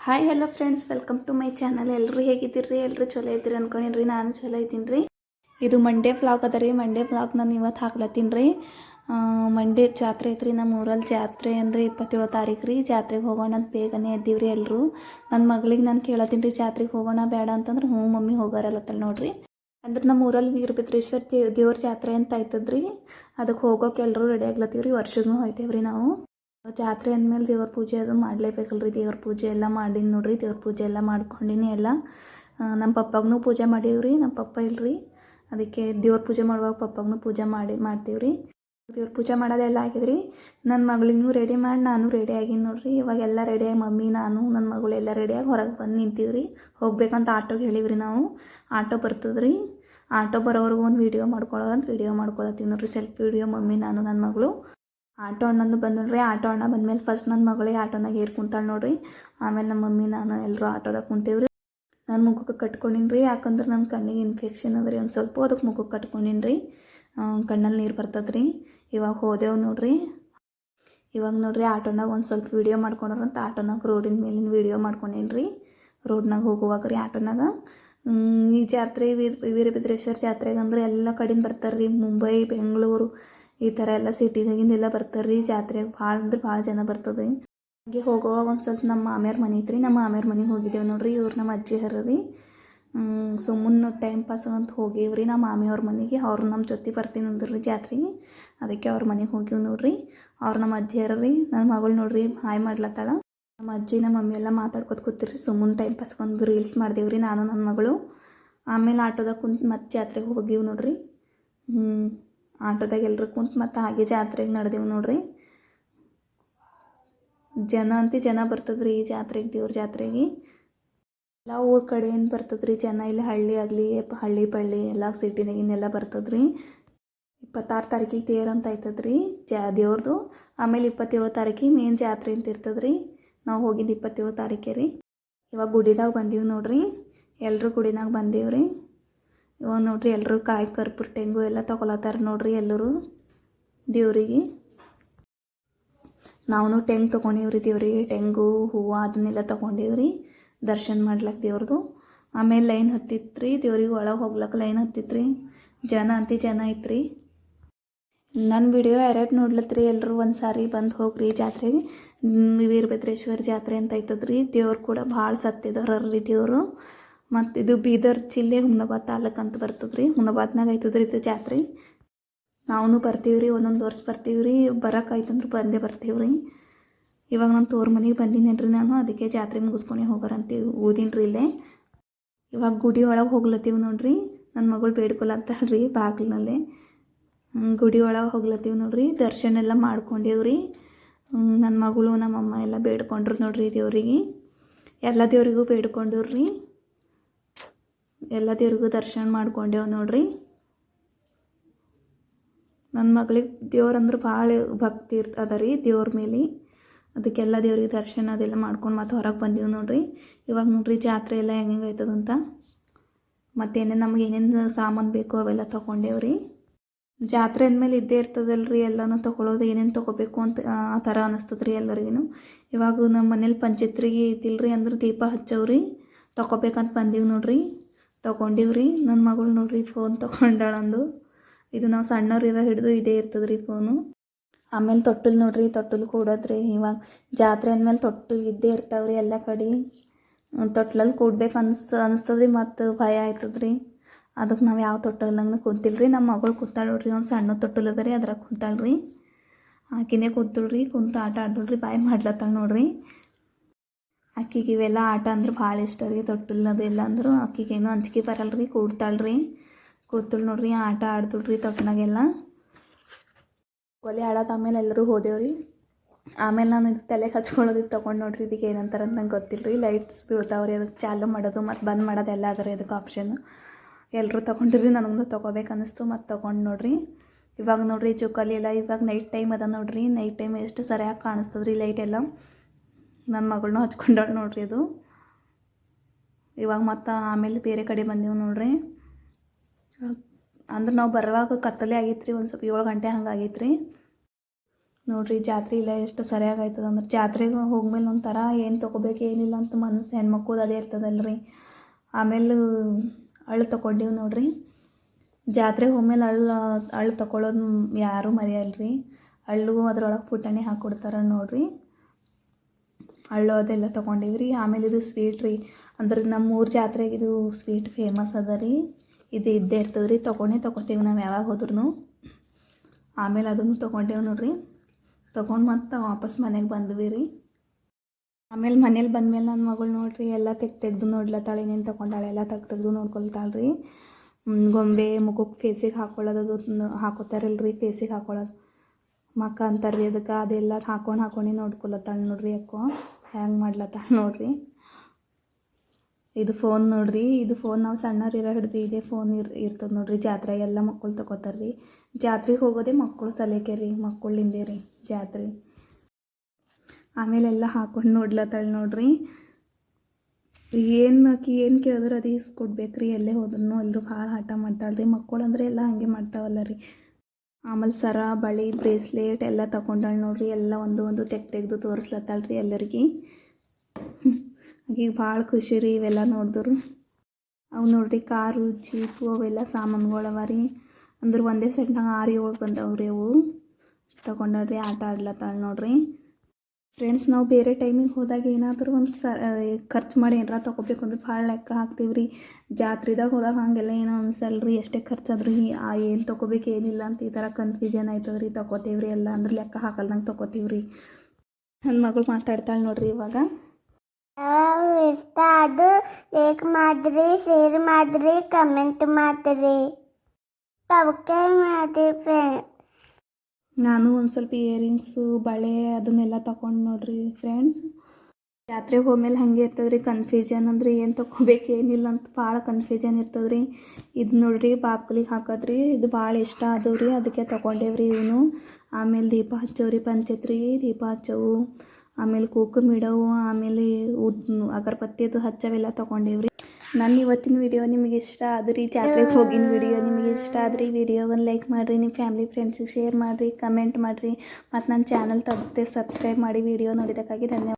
Hi hello friends welcome to my channel ಎಲ್ಲರೂ ಹೇಗಿದ್ದೀರಿ? ಎಲ್ಲರೂ ಚಲೋ ಇದ್ದೀರಿ ಅನ್ಕೊಂಡಿನ್ರಿ? ನಾನು ಚಲೋ ಇದ್ದೀನಿ. ರೀ ಇದು ಮಂಡೇ ಫ್ಲಾಗ್ ಅದ ರೀ. ಮಂಡೇ ಫ್ಲಾಗ್ ನಾನು ಇವತ್ತು ಹಾಕ್ಲತ್ತೀನಿ ರೀ. ಮಂಡೇ ಜಾತ್ರೆ ಐತ್ರಿ. ನಮ್ಮ ಊರಲ್ಲಿ ಜಾತ್ರೆ ಅಂದರೆ ಇಪ್ಪತ್ತೇಳು ತಾರೀಕು ರೀ. ಜಾತ್ರೆಗೆ ಹೋಗೋಣ ಅಂತ ಬೇಗನೆ ಎದ್ದೀವಿ ರೀ ಎಲ್ಲರೂ ನನ್ನ ಮಗಳಿಗೆ ನಾನು ಕೇಳತ್ತೀನಿ ರೀ, ಜಾತ್ರೆಗೆ ಹೋಗೋಣ ಬೇಡ ಅಂತಂದ್ರೆ ಹ್ಞೂ ಮಮ್ಮಿ ಹೋಗಾರಲ್ಲತ್ತಲ್ಲ ನೋಡ್ರಿ. ಅಂದ್ರೆ ನಮ್ಮ ಊರಲ್ಲಿ ವೀರಭದ್ರೇಶ್ವರ ದೇವ್ರ ಜಾತ್ರೆ ಅಂತ ಆಯ್ತದ್ರಿ ಅದಕ್ಕೆ ಹೋಗೋಕೆ ಎಲ್ಲರೂ ರೆಡಿ ಆಗ್ಲತ್ತೀವಿ ರೀ ವರ್ಷಗೂ ಹೋಯ್ತೇವ್ರಿ ನಾವು. ಜಾತ್ರೆ ಅಂದಮೇಲೆ ದೇವ್ರ ಪೂಜೆ ಅದು ಮಾಡಲೇಬೇಕಲ್ರಿ. ದೇವ್ರ ಪೂಜೆ ಎಲ್ಲ ಮಾಡೀನಿ ನೋಡ್ರಿ. ದೇವ್ರ ಪೂಜೆ ಎಲ್ಲ ಮಾಡ್ಕೊಂಡಿನಿ ಎಲ್ಲ. ನಮ್ಮ ಪಪ್ಪಾಗೂ ಪೂಜೆ ಮಾಡೀವ್ರಿ ನಮ್ಮ ಪಪ್ಪ ಇಲ್ರಿ. ಅದಕ್ಕೆ ದೇವ್ರ ಪೂಜೆ ಮಾಡುವಾಗ ಪಪ್ಪಾಗೂ ಪೂಜೆ ಮಾಡಿ ಮಾಡ್ತೀವಿ ರೀ ದೇವ್ರ ಪೂಜೆ ಮಾಡೋದೆಲ್ಲ ಆಗಿದ್ರಿ. ನನ್ನ ಮಗಳಿಗೂ ರೆಡಿ ಮಾಡಿ, ನಾನು ರೆಡಿ ಆಗೀನಿ ನೋಡ್ರಿ. ಇವಾಗ ಎಲ್ಲ ರೆಡಿಯಾಗಿ ಮಮ್ಮಿ, ನಾನು ನನ್ನ ಮಗಳು ಎಲ್ಲ ರೆಡಿಯಾಗಿ ಹೊರಗೆ ಬಂದು ನಿಂತೀವಿ ರೀ ಹೋಗ್ಬೇಕಂತ ಆಟೋಗೆ ಹೇಳಿವ್ರಿ ನಾವು. ಆಟೋ ಬರ್ತದ್ರಿ. ಆಟೋ ಬರೋವರೆಗೂ ಒಂದು ವೀಡಿಯೋ ಮಾಡ್ಕೊಳ್ಳೋದಂತ ವೀಡಿಯೋ ಮಾಡ್ಕೊಳತ್ತೀವಿ ನೋಡ್ರಿ. ಸೆಲ್ಫಿ ವೀಡಿಯೋ ಮಮ್ಮಿ, ನಾನು ನನ್ನ ಮಗಳು. ಆಟೋ ಅಣ್ಣಂದು ನೋಡ್ರಿ ಆಟೋ ಅಣ್ಣ ಬಂದ್ಮೇಲೆ ಫಸ್ಟ್ ನನ್ನ ಮಗಳಿಗೆ ಆಟೋನಾಗ ಏರಿ ಕುಂತಾಳೆ ನೋಡ್ರಿ. ಆಮೇಲೆ ನಮ್ಮ ಮಮ್ಮಿ, ನಾನು ಎಲ್ಲರೂ ಆಟೋದಾಗ ಕುಂತೇವ್ರಿ. ನಾನು ಮುಖಕ್ಕೆ ಕಟ್ಕೊಂಡಿನಿ ರೀ ಯಾಕಂದ್ರೆ ನನ್ನ ಕಣ್ಣಿಗೆ ಇನ್ಫೆಕ್ಷನ್ ಅದ ರೀ ಒಂದು ಸ್ವಲ್ಪ ಅದಕ್ಕೆ ಮುಖಕ್ಕೆ ಕಟ್ಕೊಂಡಿನಿ ರೀ ಕಣ್ಣಲ್ಲಿ ನೀರು ಬರ್ತದೆ ರೀ ಇವಾಗ ಹೋದೆವು ನೋಡ್ರಿ. ಇವಾಗ ನೋಡ್ರಿ ಆಟೋನಾಗ ಒಂದು ಸ್ವಲ್ಪ ವೀಡಿಯೋ ಮಾಡ್ಕೊಂಡ್ರಂತ ಆಟೋನಾಗ ರೋಡಿನ ಮೇಲಿನ ವೀಡಿಯೋ ಮಾಡ್ಕೊಂಡೇನಿ ರೀ ರೋಡ್ನಾಗ ಹೋಗುವಾಗ ರೀ ಆಟೋನಾಗ. ಈ ಜಾತ್ರೆ ವೀರ ವೀರಭದ್ರೇಶ್ವರ ಜಾತ್ರೆಗೆ ಅಂದ್ರೆ ಎಲ್ಲ ಕಡೆಯಿಂದ ಬರ್ತಾರೆ ರೀ ಮುಂಬೈ, ಬೆಂಗಳೂರು ಈ ಥರ ಎಲ್ಲ ಸಿಟಿದಾಗಿಂದೆಲ್ಲ ಬರ್ತಾರೆ ರೀ ಜಾತ್ರೆಗೆ ಭಾಳ ಅಂದ್ರೆ ಭಾಳ ಜನ ಬರ್ತದೆ ರೀ ಹಾಗೆ ಹೋಗುವಾಗ ಒಂದು ಸ್ವಲ್ಪ ನಮ್ಮ ಮಾಮ್ಯಾರ ಮನೆ ಐತ್ರಿ. ನಮ್ಮ ಮಾಮ್ಯಾರ ಮನೆಗೆ ಹೋಗಿದ್ದೇವೆ ನೋಡ್ರಿ. ಇವ್ರು ನಮ್ಮ ಅಜ್ಜಿ ಹರ ರೀ ಸುಮ್ಮನೆ ಟೈಮ್ ಪಾಸ್ ಅಂತ ಹೋಗಿವ್ರಿ ನಮ್ಮ ಮಾಮಿಯವ್ರ ಮನೆಗೆ. ಅವ್ರು ನಮ್ಮ ಜೊತೆ ಬರ್ತೀನಿ ಅಂದ್ರಿ ಜಾತ್ರೆಗೆ ಅದಕ್ಕೆ ಅವ್ರ ಮನೆಗೆ ಹೋಗಿವ್ ನೋಡ್ರಿ. ಅವ್ರು ನಮ್ಮ ಅಜ್ಜಿ ಹರ ರೀ ನನ್ನ ಮಗಳು ನೋಡ್ರಿ, ಹಾಯ್ ಮಾಡ್ಲತ್ತಾಳ. ನಮ್ಮ ಅಜ್ಜಿ, ನಮ್ಮ ಮಮ್ಮಿ ಎಲ್ಲ ಮಾತಾಡ್ಕೊತ ಕೂತಿರಿ ಸುಮ್ಮನೆ ಟೈಮ್ ಪಾಸ್ ಒಂದು ರೀಲ್ಸ್ ಮಾಡ್ದೇವ್ರಿ ನಾನು ನನ್ನ ಮಗಳು. ಆಮೇಲೆ ಆಟೋದಾಗ ಕುಂತು ಮತ್ತೆ ಜಾತ್ರೆಗೆ ಹೋಗಿವ್ ನೋಡ್ರಿ. ಹ್ಞೂ ಆಟೋದಾಗ ಎಲ್ಲರೂ ಕುಂತು ಮತ್ತೆ ಹಾಗೆ ಜಾತ್ರೆಗೆ ನಡೆದೇವು ನೋಡ್ರಿ. ಜನ ಅಂತ ಜನ ಬರ್ತದ್ರಿ ಈ ಜಾತ್ರೆಗೆ, ದೇವ್ರ ಜಾತ್ರೆಗೆ. ಎಲ್ಲ ಊರ ಕಡೆಯಿಂದ ಬರ್ತದ್ರಿ ಜನ? ಇಲ್ಲಿ ಹಳ್ಳಿ ಆಗಲಿ ಹಳ್ಳಿ ಪಳ್ಳಿ, ಎಲ್ಲ ಸಿಟಿನಾಗಿನ್ನೆಲ್ಲ ಬರ್ತದ್ರಿ. ಇಪ್ಪತ್ತಾರು ತಾರೀಕಿಗೆ ತೇರು ಅಂತ ಆಯ್ತದ್ರಿ ಜಾ, ದೇವ್ರದು. ಆಮೇಲೆ ಇಪ್ಪತ್ತೇಳು ತಾರೀಕಿಗೆ ಮೇನ್ ಜಾತ್ರೆ ಅಂತ ಇರ್ತದ್ರಿ. ನಾವು ಹೋಗಿದ್ದು ಇಪ್ಪತ್ತೇಳು ತಾರೀಕೆ ರೀ ಇವಾಗ ಗುಡಿದಾಗ ಬಂದೀವಿ ನೋಡ್ರಿ. ಎಲ್ಲರೂ ಗುಡಿನಾಗ ಬಂದೀವ್ರಿ. ಇವಾಗ ನೋಡ್ರಿ ಎಲ್ಲರೂ ಕಾಯಿ ಕರ್ಪೂರ, ತೆಂಗು ಎಲ್ಲ ತಗೊಳತ್ತಾರ ನೋಡ್ರಿ ಎಲ್ಲರೂ ದೇವ್ರಿಗೆ. ನಾವು ಟೆಂಗ್ ತೊಗೊಂಡೀವ್ರಿ ದೇವ್ರಿಗೆ ಟೆಂಗು ಹೂವು ಅದನ್ನೆಲ್ಲ ತೊಗೊಂಡೀವ್ರಿ ದರ್ಶನ ಮಾಡ್ಲಕ್ಕ ದೇವ್ರದು. ಆಮೇಲೆ ಲೈನ್ ಹತ್ತಿತ್ರಿ, ದೇವ್ರಿಗೆ ಒಳಗೆ ಹೋಗ್ಲಕ್ಕ ಲೈನ್ ಹತ್ತಿತ್ರಿ. ಜನ ಅಂತಿ ಜನ ಐತ್ರಿ. ನನ್ನ ವಿಡಿಯೋ ಯಾರ್ಯಾರು ನೋಡ್ಲತ್ರಿ ಎಲ್ಲರೂ ಒಂದು ಸಾರಿ ಬಂದು ಹೋಗ್ರಿ ಜಾತ್ರೆಗೆ. ವೀರಭದ್ರೇಶ್ವರ ಜಾತ್ರೆ ಅಂತ ಐತದ್ರಿ. ದೇವ್ರು ಕೂಡ ಭಾಳ ಸತ್ತಿದಾರ್ರಿ ದೇವರು. ಮತ್ತು ಇದು ಬೀದರ್ ಜಿಲ್ಲೆ ಹುಮ್ನಾಬಾದ್ ತಾಲೂಕು ಅಂತ ಬರ್ತದೆ ರೀ ಹುಮ್ನಾಬಾದ್ನಾಗ ರೀ ಇದು ಜಾತ್ರೆ. ನಾವು ಬರ್ತೀವಿ ರೀ ಒಂದೊಂದು ವರ್ಷ ಬರ್ತೀವಿ ರೀ ಬರೋಕ್ಕಾಯ್ತಂದ್ರೆ ಬಂದೇ ಬರ್ತೀವಿ ರೀ ಇವಾಗ ನಾನು ತೋರ್ ಮನೆಗೆ ಬಂದಿನೇನ್ರಿ ನಾನು, ಅದಕ್ಕೆ ಜಾತ್ರೆ ಮುಗಿಸ್ಕೊಂಡೆ ಹೋಗೋರಂತ ಓದಿನ ರೀ ಇಲ್ಲೇ. ಇವಾಗ ಗುಡಿ ಒಳಗೆ ಹೋಗ್ಲತ್ತೀವಿ ನೋಡ್ರಿ. ನನ್ನ ಮಗಳು ಬೇಡ್ಕೊಳತ್ತಾಳ್ರಿ ಬಾಗಿಲಿನಲ್ಲೇ. ಗುಡಿ ಒಳಗೆ ಹೋಗ್ಲತ್ತೀವಿ ನೋಡ್ರಿ. ದರ್ಶನ ಎಲ್ಲ ಮಾಡ್ಕೊಂಡೇವ್ರಿ. ನನ್ನ ಮಗಳು, ನಮ್ಮಮ್ಮ ಎಲ್ಲ ಬೇಡ್ಕೊಂಡ್ರು ನೋಡ್ರಿ ದೇವ್ರಿಗೆ. ಎಲ್ಲ ದೇವರಿಗೂ ಬೇಡ್ಕೊಂಡವ್ರಿ ಎಲ್ಲ ದೇವ್ರಿಗೂ ದರ್ಶನ ಮಾಡ್ಕೊಂಡೇವು ನೋಡ್ರಿ. ನನ್ನ ಮಗಳಿಗೆ ದೇವ್ರಂದ್ರೆ ಭಾಳ ಭಕ್ತಿ ಇರ್ತ ಅದ ರೀ ದೇವ್ರ ಮೇಲೆ. ಅದಕ್ಕೆಲ್ಲ ದೇವ್ರಿಗೆ ದರ್ಶನ ಅದೆಲ್ಲ ಮಾಡ್ಕೊಂಡು ಮತ್ತೆ ಹೊರಗೆ ಬಂದೀವಿ ನೋಡ್ರಿ. ಇವಾಗ ನೋಡ್ರಿ ಜಾತ್ರೆ ಎಲ್ಲ ಹೆಂಗೆ ಆಯ್ತದಂತ ಮತ್ತೇನೇನು ನಮ್ಗೆ ಏನೇನು ಸಾಮಾನು ಬೇಕು ಅವೆಲ್ಲ ತೊಗೊಂಡೇವ್ರಿ ಜಾತ್ರೆ ಅಂದಮೇಲೆ ಇದ್ದೇ ಇರ್ತದಲ್ರಿ ಎಲ್ಲನೂ ತೊಗೊಳೋದು ಏನೇನು ತೊಗೋಬೇಕು ಅಂತ, ಆ ಥರ ಅನಿಸ್ತದೆ ರೀ ಎಲ್ಲರಿಗೂ ಇವಾಗ ನಮ್ಮ ಮನೇಲಿ ಪಂಚತ್ರಿಗೆ ರೀ ಅಂದ್ರೆ ದೀಪ ಹಚ್ಚವ್ರಿ. ತೊಗೋಬೇಕಂತ ಬಂದೀವಿ ನೋಡ್ರಿ. ತೊಗೊಂಡೀವ್ರಿ. ನನ್ನ ಮಗಳು ನೋಡ್ರಿ ಫೋನ್ ತೊಗೊಂಡಾಳಂದು ಇದು ನಾವು ಸಣ್ಣವ್ರಿರೋ ಹಿಡಿದು ಇದೇ ಇರ್ತದ್ರಿ ಫೋನು ಆಮೇಲೆ ತೊಟ್ಟಲು ನೋಡ್ರಿ, ತೊಟ್ಟಲು ಕೂಡೋದ್ರಿ. ಇವಾಗ ಜಾತ್ರೆ ಅಂದಮೇಲೆ ತೊಟ್ಟಲು ಇದ್ದೇ ಇರ್ತಾವ್ರಿ ಎಲ್ಲ ಕಡೆ. ತೊಟ್ಲಲ್ಲಿ ಕೂಡ್ಬೇಕು ಅನ್ಸ್, ಅನಿಸ್ತದ್ರಿ ಮತ್ತು ಭಯ ಆಯ್ತದ್ರಿ. ಅದಕ್ಕೆ ನಾವು ಯಾವ ತೊಟ್ಟಲ್ನಂಗೆ ಕುಂತಿಲ್ರಿ. ನಮ್ಮ ಮಗಳು ಕೂತಾಳ ನೋಡ್ರಿ, ಒಂದು ಸಣ್ಣ ತೊಟ್ಟಲು ಅದ ರೀ, ಅದ್ರಾಗ ಕುಂತಾಳ್ರಿ. ಆಕಿನೇ ಕೂತಳ್ರಿ ಕೂತು ಆಟ ಆಡ್ದಳ್ರಿ ಬಾಯಿ ಮಾಡ್ಲತ್ತಾಳ ನೋಡ್ರಿ. ಆಕಿಗೆ ಇವೆಲ್ಲ ಆಟ ಅಂದ್ರೆ ಭಾಳ ಇಷ್ಟ ರೀ ತೊಟ್ಟಲ್ ಅದೆಲ್ಲ ಆಕಿಗೆ ಆಕಿಗೇನು ಅಂಜಿಕೆ ಬರಲ್ರಿ ಕೂಡ್ತಾಳ್ರಿ ಕೂತಳು ನೋಡ್ರಿ, ಆಟ ಆಡ್ತಳ್ರಿ ತೊಟ್ಟಿನಾಗೆಲ್ಲ ಒಲೆ ಆಡೋದು ಆಮೇಲೆ ಎಲ್ಲರೂ ಹೋದೇವ್ರಿ ಆಮೇಲೆ ನಾನು ಇದು ತಲೆಗೆ ಹಚ್ಕೊಳ್ಳೋದು ತೊಗೊಂಡು ನೋಡ್ರಿ ಇದಕ್ಕೆ ಏನಂತಾರೆ ಅಂತ ನಂಗೆ ಗೊತ್ತಿಲ್ಲ ರೀ. ಲೈಟ್ಸ್ ಬೀಳ್ತಾವ್ರಿ ಅದಕ್ಕೆ ಚಾಲು ಮಾಡೋದು ಮತ್ತು ಬಂದ್ ಮಾಡೋದು ಎಲ್ಲ ಅದ ರೀ ಅದಕ್ಕೆ ಆಪ್ಷನ್ ಎಲ್ಲರೂ ತೊಗೊಂಡಿರಿ ನನಗೂ ತೊಗೋಬೇಕು ಅನ್ನಿಸ್ತು ಮತ್ತು ತೊಗೊಂಡು ನೋಡ್ರಿ. ಇವಾಗ ನೋಡ್ರಿ ಚುಕ್ಕಲಿ ಎಲ್ಲ ಇವಾಗ ನೈಟ್ ಟೈಮ್ ಅದ ನೋಡ್ರಿ. ನೈಟ್ ಟೈಮ್ ಎಷ್ಟು ಸರಿಯಾಗಿ ಕಾಣಿಸ್ತದ್ರಿ ಲೈಟ್ ಎಲ್ಲ. ನನ್ನ ಮಗಳನ್ನೂ ಹಚ್ಕೊಂಡಳು ನೋಡ್ರಿ ಅದು. ಇವಾಗ ಮತ್ತು ಆಮೇಲೆ ಬೇರೆ ಕಡೆ ಬಂದೀವಿ ನೋಡ್ರಿ. ಅಂದ್ರೆ ನಾವು ಬರೋವಾಗ ಕತ್ತಲೆ ಆಗೈತೆ ರೀ ಒಂದು ಸ್ವಲ್ಪ ಏಳು ಗಂಟೆ ಹಂಗೆ ಆಗೈತೆ ರೀ ನೋಡ್ರಿ ಜಾತ್ರೆ ಇಲ್ಲ, ಎಷ್ಟು ಸರಿಯಾಗಿ ಆಯ್ತದ ಅಂದ್ರೆ ಜಾತ್ರೆಗೆ ಹೋಗ್ಮೇಲೆ ಒಂಥರ ಏನು ತೊಗೋಬೇಕು ಏನಿಲ್ಲ ಅಂತ ಮನಸ್ಸು ಹೆಣ್ಮಕ್ಳು ಅದೇ ಇರ್ತದಲ್ರಿ. ಆಮೇಲೆ ಅಳು ತೊಗೊಂಡೀವಿ ನೋಡ್ರಿ. ಜಾತ್ರೆಗೆ ಹೋಗ್ಮೇಲೆ ಅಳು ಅಳು ತೊಗೊಳೋದು ಯಾರೂ ಮರೆಯಲ್ರಿ. ಅಳ್ಳು ಅದ್ರೊಳಗೆ ಪುಟಾಣಿ ಹಾಕ್ಕೊಡ್ತಾರೆ ನೋಡ್ರಿ. ಹಳ್ಳು ಅದೆಲ್ಲ ತೊಗೊಂಡಿವ್ರಿ ಆಮೇಲೆ ಇದು ಸ್ವೀಟ್ ರೀ. ಅಂದ್ರೆ ನಮ್ಮ ಊರ ಜಾತ್ರೆಗೆ ಇದು ಸ್ವೀಟ್ ಫೇಮಸ್ ಅದ ರೀ. ಇದು ಇದ್ದೇ ಇರ್ತದೆ ರೀ ತೊಗೊಂಡೇ ತೊಗೋತೀವಿ ನಾವು ಯಾವಾಗ ಹೋದ್ರೂ ಆಮೇಲೆ ಅದನ್ನು ತೊಗೊಂಡೇವು ನೋಡ್ರಿ. ತೊಗೊಂಡು ಮತ್ತೆ ವಾಪಸ್ ಮನೆಗೆ ಬಂದ್ವಿ ರೀ. ಆಮೇಲೆ ಮನೇಲಿ ಬಂದಮೇಲೆ ನನ್ನ ಮಗಳು ನೋಡ್ರಿ, ಎಲ್ಲ ತೆಗ್ ತೆಗ್ದು ನೋಡ್ಲತ್ತಾಳೆ ಇನ್ನೇನು ತೊಗೊಂಡಾಳೆ ಎಲ್ಲ ತೆಗ್ ತೆಗ್ದು ನೋಡ್ಕೊಳ್ತಾಳೆ ರೀ. ಗೊಂಬೆ ಮುಖಕ್ಕೆ ಫೇಸಿಗೆ ಹಾಕ್ಕೊಳ್ಳೋದು ಅದು ಹಾಕೋತಾರಲ್ರಿ ಫೇಸಿಗೆ ಹಾಕೊಳ್ಳೋದು ಮಕ್ಕ ಅಂತಾರೆ ರೀ ಅದಕ್ಕೆ ಅದೆಲ್ಲ ಹಾಕೊಂಡು ಹಾಕೊಂಡು ನೋಡ್ಕೊಳತ್ತಾಳೆ ನೋಡ್ರಿ ಯಾಕೋ ಹ್ಯಾಂಗೆ ಮಾಡ್ಲತ್ತ ನೋಡ್ರಿ. ಇದು ಫೋನ್ ನೋಡ್ರಿ. ಇದು ಫೋನ್ ನಾವು ಸಣ್ಣರಿರೋ ಹಿಡ್ದು ಇದೇ ಫೋನ್ ಇರ್, ಇರ್ತದೆ ನೋಡ್ರಿ. ಜಾತ್ರೆ ಎಲ್ಲ ಮಕ್ಕಳು ತಗೋತಾರೆ ರೀ ಜಾತ್ರೆಗೆ ಹೋಗೋದೇ ಮಕ್ಕಳು ಸಲೇಕೆ ರೀ ಮಕ್ಕಳಿಂದೇ ರೀ ಜಾತ್ರೆ. ಆಮೇಲೆ ಎಲ್ಲ ಹಾಕೊಂಡು ನೋಡ್ಲತ್ತಾಳೆ ನೋಡ್ರಿ. ಏನು ಆಕಿ ಏನು ಕೇಳಿದ್ರೆ ಅದು ಇಸ್ಕೊಡ್ಬೇಕು ರೀ ಎಲ್ಲೇ ಹೋದ್ರೂ ಎಲ್ಲರೂ ಭಾಳ ಆಟ ಮಾಡ್ತಾಳೆ ರೀ ಮಕ್ಕಳು ಅಂದರೆ ಎಲ್ಲ ಹಾಗೆ ಮಾಡ್ತಾವಲ್ಲ ರೀ. ಆಮೇಲೆ ಸರ, ಬಳೆ, ಬ್ರೇಸ್ಲೆಟ್ ಎಲ್ಲ ತಗೊಂಡಾಳೆ ನೋಡ್ರಿ, ಎಲ್ಲ ಒಂದು ಒಂದು ತೆಗ್ದು ತೆಗೆದು ತೋರಿಸ್ಲತ್ತಾಳ ರೀ ಎಲ್ಲರಿಗೆ. ಈಗ ಭಾಳ ಖುಷಿ ರೀ ಇವೆಲ್ಲ ನೋಡಿದ್ರು. ಅವು ನೋಡ್ರಿ ಕಾರು, ಜೀಪು ಅವೆಲ್ಲ ಸಾಮಾನುಗಳು ಅವ ರೀ. ಅಂದ್ರೆ ಒಂದೇ ಸೆಟ್ನಾಗ ಆರು ಏಳು ಬಂದವು ರೀ ಅವು. ತಗೊಂಡಾಳ್ರಿ ಆಟ ಆಡ್ಲತ್ತಾಳ ನೋಡ್ರಿ. ಫ್ರೆಂಡ್ಸ್ ನಾವು ಬೇರೆ ಟೈಮಿಗೆ ಹೋದಾಗ ಏನಾದರೂ ಒಂದು ಸ ಖರ್ಚು ಮಾಡಿ ಏನಾರ ತೊಗೋಬೇಕು ಅಂದ್ರೆ ಭಾಳ ಲೆಕ್ಕ ಹಾಕ್ತೀವಿ ರೀ ಜಾತ್ರೆದಾಗ ಹೋದಾಗ ಹಾಗೆಲ್ಲ ಏನೋ ಅನ್ಸಲ್ಲ ರೀ, ಎಷ್ಟೇ ಖರ್ಚಾದ್ರೂ ಆ, ಏನು ತೊಗೋಬೇಕು ಏನಿಲ್ಲ ಅಂತ ಈ ಥರ ಕನ್ಫ್ಯೂಷನ್ ಆಯ್ತದ ರೀ ತೊಗೋತೀವಿ ರೀ ಎಲ್ಲ ಅಂದ್ರೆ ಲೆಕ್ಕ ಹಾಕಲ್ದಂಗೆ ತೊಗೋತೀವಿ ರೀ ನನ್ನ ಮಗಳು ಮಾತಾಡ್ತಾಳೆ ನೋಡ್ರಿ ಇವಾಗ. ಇಷ್ಟ, ಅದು ಲೈಕ್ ಮಾಡ್ರಿ ಶೇರ್ ಮಾಡ್ರಿ ಕಮೆಂಟ್ ಮಾಡ್ರಿ. ಸಬ್ಸ್ಕ್ರೈಬ್ ಮಾಡ್ರಿ ಫ್ರೆಂಡ್ ನಾನು ಒಂದು ಸ್ವಲ್ಪ ಇಯರಿಂಗ್ಸು ಬಳೆ ಅದನ್ನೆಲ್ಲ ತಗೊಂಡು ನೋಡ್ರಿ ಫ್ರೆಂಡ್ಸ್ ಜಾತ್ರೆಗೆ ಹೋದ್ಮೇಲೆ ಹಾಗೆ ಇರ್ತದೆ ರೀ ಕನ್ಫ್ಯೂಷನ್ ಅಂದ್ರೆ ಏನು ತೊಗೋಬೇಕು ಏನಿಲ್ಲ ಅಂತ ಭಾಳ ಕನ್ಫ್ಯೂಷನ್ ಇರ್ತದೆ ರೀ ಇದು ನೋಡ್ರಿ ಬಾಗ್ಲಿಗೆ ಹಾಕದ್ರಿ, ಇದು ಭಾಳ ಇಷ್ಟ ಆದವು ಅದಕ್ಕೆ ತೊಗೊಂಡೇವ್ರಿ ಇವನು ಆಮೇಲೆ ದೀಪ ಹಚ್ಚವ್ರಿ ಪಂಚತ್ರಿ ದೀಪ ಹಚ್ಚವು. ಆಮೇಲೆ ಕೂಕು ಇಡವು, ಆಮೇಲೆ ಉದ್ ಅಗರಬತ್ತಿ ಅದು ಹಚ್ಚವೆಲ್ಲ ತೊಗೊಂಡೇವ್ರಿ. ನನ್ನ ಇವತ್ತಿನ ವಿಡಿಯೋ ನಿಮಗೆ ಇಷ್ಟ ಆದ್ರಿ? ಜಾತ್ರೆಗೆ ಹೋಗಿನ ವಿಡಿಯೋ ನಿಮಗೆ ಇಷ್ಟ ಆದ್ರಿ? ವಿಡಿಯೋವನ್ನು ಲೈಕ್ ಮಾಡಿರಿ ನಿಮ್ಮ ಫ್ಯಾಮಿಲಿ ಫ್ರೆಂಡ್ಸಿಗೆ ಶೇರ್ ಮಾಡಿರಿ ಕಮೆಂಟ್ ಮಾಡಿರಿ. ಮತ್ತು ನನ್ನ ಚಾನಲ್ ತಪ್ಪದೆ ಸಬ್ಸ್ಕ್ರೈಬ್ ಮಾಡಿ ವಿಡಿಯೋ ನೋಡಿದ್ದಕ್ಕಾಗಿ ಧನ್ಯವಾದ.